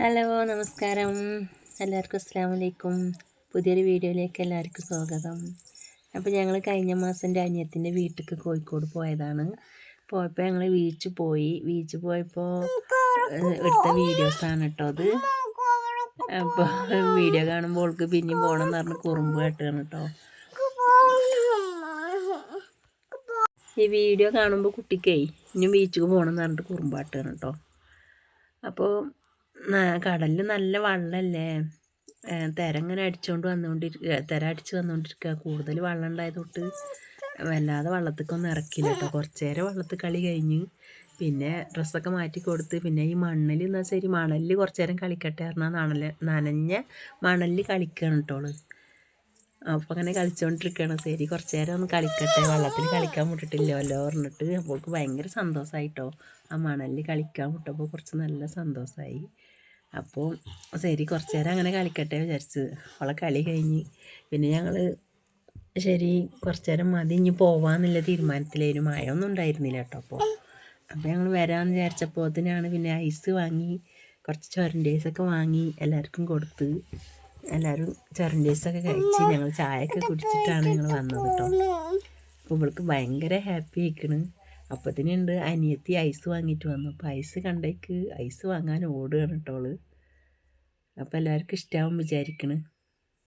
Hello നമസ്കാരം. എല്ലാവർക്കും അസ്സാം വലൈക്കും പുതിയൊരു വീഡിയോയിലേക്ക് എല്ലാവർക്കും സ്വാഗതം. അപ്പോൾ ഞങ്ങൾ കഴിഞ്ഞ മാസം എന്റെ അനിയത്തിന്റെ വീട്ടിലേക്ക് കോഴിക്കോട് പോയതാണ്. പോയപ്പോൾ ഞങ്ങൾ ബീച്ച് പോയി. ബീച്ച് പോയപ്പോൾ എടുത്ത വീഡിയോസാണ് കേട്ടോ അത്. അപ്പോൾ വീഡിയോ കാണുമ്പോൾ അവൾക്ക് പിന്നെയും പോകണം എന്ന് പറഞ്ഞ് കുറുമ്പ് കേട്ടാണ് കേട്ടോ. ഈ വീഡിയോ കാണുമ്പോൾ കുട്ടിക്കേ ഇനി ബീച്ചിക്ക് പോകണം എന്ന് പറഞ്ഞിട്ട് കുറുമ്പാട്ടാണ് കേട്ടോ. അപ്പോൾ കടലിൽ നല്ല വെള്ളമല്ലേ തിര ഇങ്ങനെ അടിച്ചുകൊണ്ട് വന്നുകൊണ്ടിരിക്കുക തിര അടിച്ച് വന്നുകൊണ്ടിരിക്കുക കൂടുതൽ വെള്ളം തൊട്ട് വല്ലാതെ വള്ളത്തേക്കൊന്നും ഇറക്കില്ല കേട്ടോ കുറച്ച് നേരം വള്ളത്ത് കളി കഴിഞ്ഞ് പിന്നെ ഡ്രസ്സൊക്കെ മാറ്റി കൊടുത്ത് പിന്നെ ഈ മണ്ണിൽ എന്നാൽ ശരി മണലിൽ കുറച്ച് നേരം കളിക്കട്ടെ പറഞ്ഞാൽ നനഞ്ഞ മണലിൽ കളിക്കണം കേട്ടോൾ അപ്പോൾ അങ്ങനെ കളിച്ചുകൊണ്ടിരിക്കുകയാണ് ശരി കുറച്ച് നേരം ഒന്ന് കളിക്കട്ടെ. വെള്ളത്തിൽ കളിക്കാൻ വിട്ടിട്ടില്ലല്ലോ പറഞ്ഞിട്ട് അവൾക്ക് ഭയങ്കര സന്തോഷമായിട്ടോ ആ മണലിൽ കളിക്കാൻ വിട്ടപ്പോൾ കുറച്ച് നല്ല സന്തോഷമായി അപ്പോൾ ശരി കുറച്ച് നേരം അങ്ങനെ കളിക്കട്ടെ വിചാരിച്ച്. അവളെ കളി കഴിഞ്ഞ് പിന്നെ ഞങ്ങൾ ശരി കുറച്ച് നേരം മതി ഇനി പോവാന്നുള്ള തീരുമാനത്തിലായിരുന്നു. മഴ ഒന്നും ഉണ്ടായിരുന്നില്ല കേട്ടോ അപ്പോൾ അപ്പോൾ ഞങ്ങൾ വരാമെന്ന് വിചാരിച്ചപ്പോൾ അതിനാണ് പിന്നെ ഐസ് വാങ്ങി കുറച്ച് ചൊരണ്ടേസൊക്കെ വാങ്ങി എല്ലാവർക്കും കൊടുത്ത് എല്ലാവരും ചൊരണ്ടേസൊക്കെ കഴിച്ച് ഞങ്ങൾ ചായയൊക്കെ കുടിച്ചിട്ടാണ് ഞങ്ങൾ വന്നത് കേട്ടോ. അപ്പോൾ ഇവൾക്ക് ഭയങ്കര ഹാപ്പി ആയിക്കണ്. അപ്പത്തിനുണ്ട് അനിയത്തി ഐസ് വാങ്ങിയിട്ട് വന്നു. അപ്പോൾ ഐസ് കണ്ടേക്ക് ഐസ് വാങ്ങാൻ ഓടുകയാണ് കേട്ടോ അപ്പോൾ എല്ലാവർക്കും ഇഷ്ടമാവും വിചാരിക്കണ്.